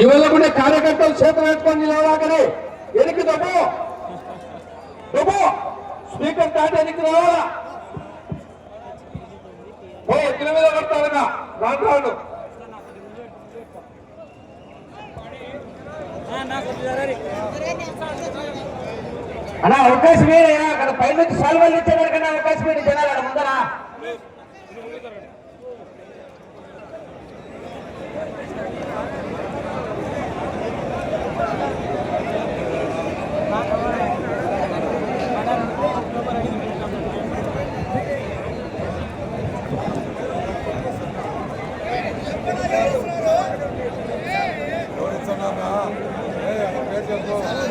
ఇవాళ కూడా కార్యకర్తలు చేతులు పెట్టుకొని నిలవడాకనే ఎనికి డబ్బు డబ్బు స్పీకర్ దాటి ఎనికి రావాలా? ఓ ఎత్తుల మీద పడతారుగా రాంటాడు అన్న అవకాశం ఏదైనా అక్కడ పైనుంచి సాల్వలు ఇచ్చేదానికన్నా అవకాశం ఏంటి జనాలు అక్కడ ముందరా?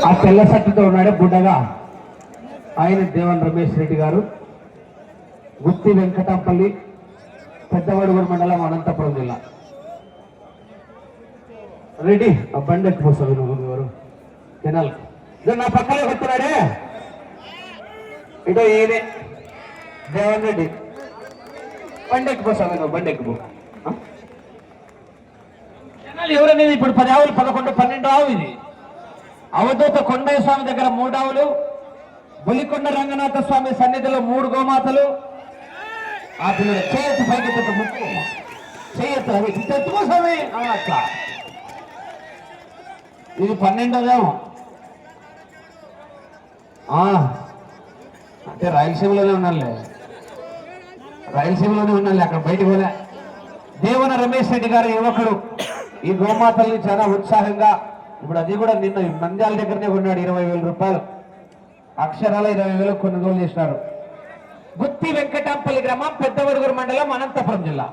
ఆ తెల్ల సట్టుతో ఉన్నాడే బుడ్డగా. ఆయన దేవన్ రమేష్ రెడ్డి గారు. గుత్తి వెంకటంపల్లి పెద్దవడుగురు మండలం అనంతపురం జిల్లా. రెడ్డి ఆ బండి ఎక్కిపోస్తావు నువ్వు ఎవరు? కెనాల్ నా పక్కనే కొడుతున్నాడే. ఇటో ఏదే దేవన్ రెడ్డి. బండి ఎక్కిపోస్తావు నువ్వు బండి ఎక్కిపో ఎవరనేది ఇప్పుడు పది ఆవులు పదకొండు పన్నెండు ఆవు ఇది. అవధూత కొండయ్య స్వామి దగ్గర మూడావులు బులికొండ రంగనాథ స్వామి సన్నిధిలో మూడు గోమాతలు. ఆ పిల్లలు చేయొచ్చు పైకి ముక్కు. చేయొచ్చు అవి స్వామి అట్లా. ఇది పన్నెండోదేమో ఆ, అంటే రాయలసీమలోనే ఉన్నాలే రాయలసీమలోనే ఉన్నానులే అక్కడ బయటికి పోలే. దేవన రమేష్ రెడ్డి గారు యువకుడు. ఈ గోమాతల్ని చాలా ఉత్సాహంగా ఇప్పుడు అది కూడా నిన్న నంద్యాల దగ్గరనే కొన్నాడు ఇరవై వేల రూపాయలు. అక్షరాల ఇరవై వేలు కొనుగోలు చేసినారు గుత్తి వెంకటాంపల్లి గ్రామం పెద్దవడుగురు మండలం అనంతపురం జిల్లా.